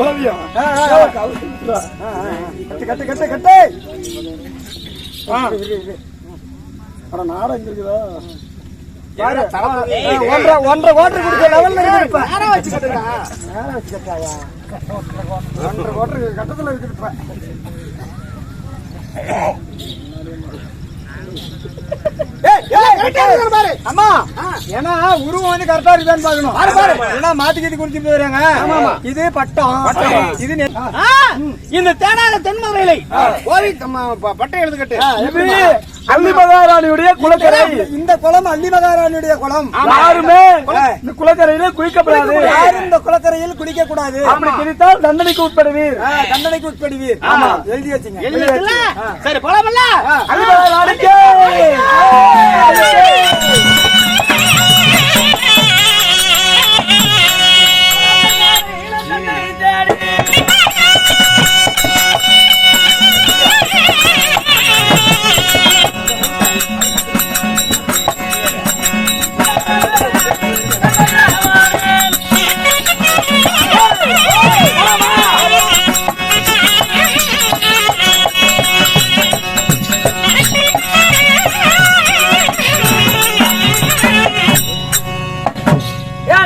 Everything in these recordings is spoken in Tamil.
ஓவியம் கட்டு கட்டு கட்டு கட்டு. ஆனால் நாடகம் இங்கே இருக்குதா ஒன்றரை ஒன்றரை ஓட்டர் கொடுத்த இருக்கு நேரம் வச்சு கட்டுங்க நேரம் ஒன்றரை ஓட்டர் கட்டத்தில் இருக்குது பாரு. அம்மா. ஏன்னா உருவம் வந்து கரெக்டா இருக்குதான்னு பாக்கணும் ஏன்னா மாத்திக்கிட்டு குடிச்சிட்டு போறாங்க இது பட்டம். இது நெ- ஆ, இந்த தேனால தென்மதுரையிலை. கோவி பட்டை எழுதுகட்டு இது அள்ளி மகாராணியுடைய குளக்கரை. இந்த குளம் குளம். யாருமே இந்த குளக்கரையில குளிக்கப்படாது யாரும் இந்த குளக்கரையில் குளிக்க கூடாது அப்படி குளித்தால் தண்டனைக்கு உட்படுவீர். தண்டனைக்கு உட்படுவீர். எழுதி வச்சுங்க. சரி மகாராணிக்கு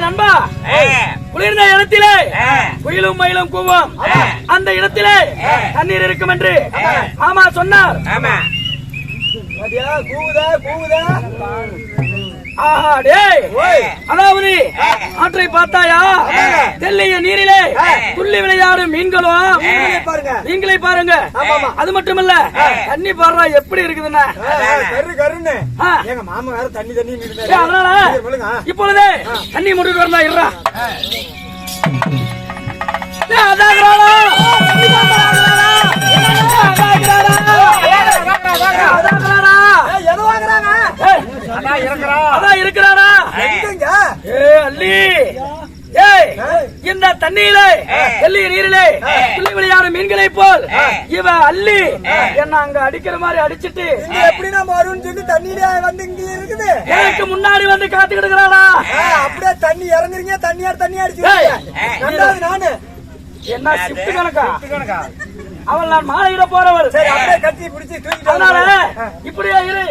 நண்பா. குளிர்ந்த இடத்திலே குயிலும் மயிலும் கூவும். அந்த இடத்திலே தண்ணீர் இருக்கும் என்று மாமா சொன்னார். கூவுதா கூவுதா? ஆஹா டேய். அதாவது ஆற்றை பார்த்தாயா? தெல்லிய நீரிலே துள்ளி விளையாடும் மீன்களும் நீங்களே பாருங்க. நீங்களே பாருங்க. அது மட்டுமல்ல தண்ணி பாடுறா எப்படி இருக்குதுன்னா. எங்க மாமா வேற தண்ணி தண்ணி அதனால இப்பொழுதே தண்ணி முடிட்டு வரலாம் இருறா ஏய், அதாங்கிறாளா? ஏய். இந்த தண்ணியிலே எள்ளி நீரிலே துள்ளி விளையாடும் மீன்களை போல் இவ அள்ளி என்ன அங்க அடிக்கிற மாதிரி அடிச்சிட்டு எப்படி நம்ம வரும்னு சொல்லி தண்ணியில வந்து இங்க இருக்குது? எனக்கு முன்னாடி வந்து காத்துக்கிட்டு இருக்கிறானா ஆ, அப்படியே தண்ணி இறங்குறீங்க தண்ணியார் தண்ணி. அடிச்சு ரெண்டாவது நானு. என்ன ஷிஃப்ட் கணக்கா? அவள் நான் மாலையிட போறவள். கட்டி பிடிச்சி அதனால. இப்படியே இரு.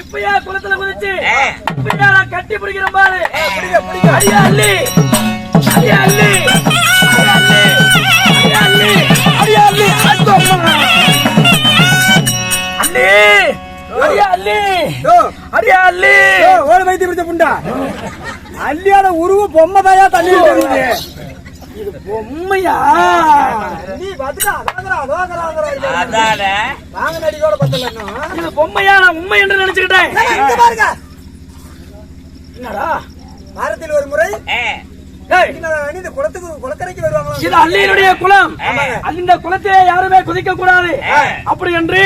இப்பயே குளத்துல குதிச்சு இப்பயே நான் கட்டி பிடிக்கிற பாரு. அடியா அள்ளி. அடியா அள்ளி. அடியா அள்ளி. அடியா அள்ளி. அடியா அள்ளி. அள்ளி. அடியா அள்ளி. அடியா அள்ளி. ஓ, ஓடு வைத்தி பிடிச்ச புண்டா. அள்ளியோட உருவ பொம்மை தாயா தண்ணி தெரியுது இது பொம்மையா? நீ நடிகோட பத்தல இது பொம்மையா நான் உண்மை என்று நினைச்சுக்கிட்டேன். பாருங்க. என்னடா? வாரத்தில் ஒரு முறை இந்த குளத்துக்கு குளக்கரைக்கு வருவாங்களா? இது அள்ளியினுடைய குளம். அந்த குளத்தை யாருமே குதிக்க கூடாது அப்படி என்று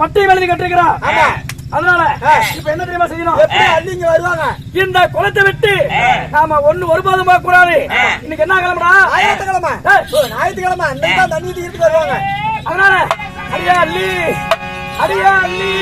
பட்டை எழுதி கட்டிருக்கிறார். அதனால இப்ப என்ன தெரியுமா செய்யணும்? எப்படி அள்ளி இங்க வருவாங்க? இந்த குளத்தை விட்டு நாம ஒண்ணு ஒருபாதும் பார்க்க கூடாது இன்னைக்கு என்ன கிளம்புறா ஞாயிற்றுக்கிழமை. ஞாயிற்றுக்கிழமை. அன்னைக்கு தான் தண்ணி ஊத்திக்கிட்டு வருவாங்க. அதனால அடியா அள்ளி. அடியா அள்ளி.